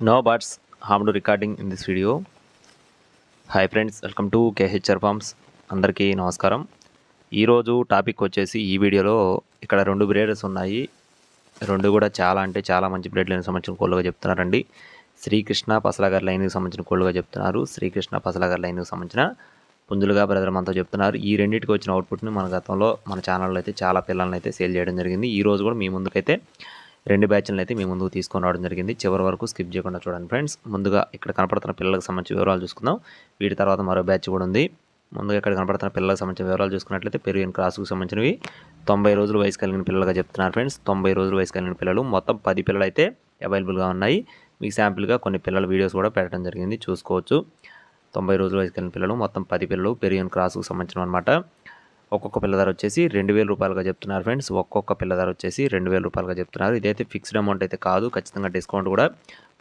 No buts hum to recording in this video hi friends welcome to KHR farms అందరికీ నమస్కారం. ఈరోజు topic వచ్చేసి ఈ వీడియోలో ఇక్కడ రెండు బ్రేడర్స్ ఉన్నాయి. రెండు కూడా చాలా అంటే చాలా మంచి బ్రేడ్ లైన్కి సంబంధించిన కోళ్ళుగా చెప్తున్నారండి. శ్రీకృష్ణ పసలాగర్ లైన్కి సంబంధించిన కోళ్ళుగా చెప్తున్నారు. శ్రీకృష్ణ పసలాగర్ లైన్కి సంబంధించిన పుంజులుగా బ్రదర్ మనతో చెప్తున్నారు. ఈ రెండింటికి వచ్చిన అవుట్పుట్ని మన గతంలో మన ఛానల్లో అయితే చాలా పిల్లల్ని అయితే సేల్ చేయడం జరిగింది. ఈ రోజు కూడా మీ ముందుకైతే రెండు బ్యాచ్లను అయితే మీ ముందుకు తీసుకొని రావడం జరిగింది. చివరి వరకు స్కిప్ చేయకుండా చూడండి ఫ్రెండ్స్. ముందుగా ఇక్కడ కనపడుతున్న పిల్లలకు సంబంధించిన వివరాలు చూసుకుందాం. వీటి తర్వాత మరో బ్యాచ్ కూడా ఉంది. ముందుగా ఇక్కడ కనపడుతున్న పిల్లలకు సంబంధించిన వివరాలు చూసుకున్నట్లయితే పెరిగిన క్రాస్కు సంబంధించినవి. తొంభై రోజులు వయసు కలిగిన పిల్లలుగా చెప్తున్నారు ఫ్రెండ్స్. తొంభై రోజులు వయసు కలిగిన పిల్లలు. మొత్తం పది పిల్లలు అయితే అవైలబుల్గా ఉన్నాయి. మీకు శాంపిల్గా కొన్ని పిల్లల వీడియోస్ కూడా పెట్టడం జరిగింది. చూసుకోవచ్చు. తొంభై రోజుల వయసు కలిగిన పిల్లలు. మొత్తం పది పిల్లలు పెరిగిన క్రాస్కు సంబంధించిన అనమాట ఒక్కొక్క పిల్ల ధర వచ్చేసి రెండు వేల రూపాయలుగా చెప్తున్నారు ఫ్రెండ్స్. ఒక్కొక్క పిల్ల ధర వచ్చేసి రెండు వేల రూపాయలుగా చెప్తున్నారు. ఇదైతే ఫిక్స్డ్ అమౌంట్ అయితే కాదు. ఖచ్చితంగా డిస్కౌంట్ కూడా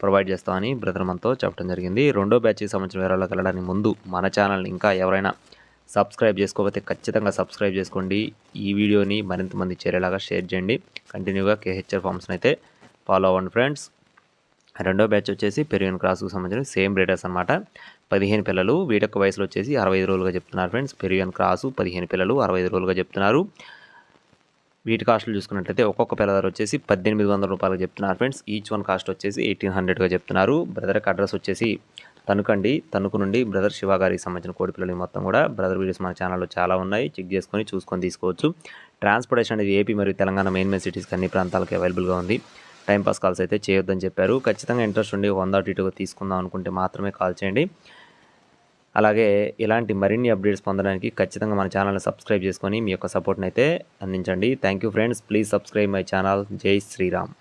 ప్రొవైడ్ చేస్తామని బ్రదర్ మనతో చెప్పడం జరిగింది. రెండో బ్యాచ్కి సంబంధించిన వివరాలకు వెళ్ళడానికి ముందు మన ఛానల్ని ఇంకా ఎవరైనా సబ్స్క్రైబ్ చేసుకోకపోతే ఖచ్చితంగా సబ్స్క్రైబ్ చేసుకోండి. ఈ వీడియోని మరింత మంది చేరేలాగా షేర్ చేయండి. కంటిన్యూగా కేహెచ్ఆర్ ఫార్మ్స్ని అయితే ఫాలో అవ్వండి ఫ్రెండ్స్. రెండో బ్యాచ్ వచ్చేసి పెరియన్ క్రాస్కు సంబంధించిన సేమ్ బ్రీడర్స్ అనమాట పదిహేను పిల్లలు వీటొక్క వయసులో వచ్చేసి అరవై ఐదు రోజులుగా చెప్తున్నారు ఫ్రెండ్స్ పెరియన్ క్రాసు పదిహేను పిల్లలు అరవై ఐదు రోజులుగా చెప్తున్నారు. వీటి కాస్ట్లు చూసుకున్నట్లయితే ఒక్కొక్క పిల్ల ధర వచ్చేసి పద్దెనిమిది వందల రూపాయలు చెప్తున్నారు ఫ్రెండ్స్ ఈచ్ వన్ కాస్ట్ వచ్చేసి ఎయిటీన్ హండ్రెడ్గా చెప్తున్నారు. బ్రదర్కి అడ్రస్ వచ్చేసి తణుకండి తణుకు నుండి బ్రదర్ శివ గారికి సంబంధించిన కోడి పిల్లలు మొత్తం కూడా బ్రదర్ వీడియోస్ మన ఛానల్లో చాలా ఉన్నాయి. చెక్ చేసుకొని చూసుకొని తీసుకోవచ్చు. ట్రాన్స్పోర్టేషన్ అనేది ఏపీ మరియు తెలంగాణ మెయిన్ మెయిన్ సిటీస్కి అన్ని ప్రాంతాలకు అవైలబుల్గా ఉంది. టైంపాస్ కాల్స్ అయితే చేయొద్దని చెప్పారు. ఖచ్చితంగా ఇంట్రెస్ట్ ఉండి వంద అటు ఇటుగా తీసుకుందాం అనుకుంటే మాత్రమే కాల్ చేయండి. అలాగే ఇలాంటి మరిన్ని అప్డేట్స్ పొందడానికి ఖచ్చితంగా మన ఛానల్ని సబ్స్క్రైబ్ చేసుకొని మీ యొక్క సపోర్ట్ని అయితే అందించండి. Thank you friends. Please subscribe my channel. జై శ్రీరామ్.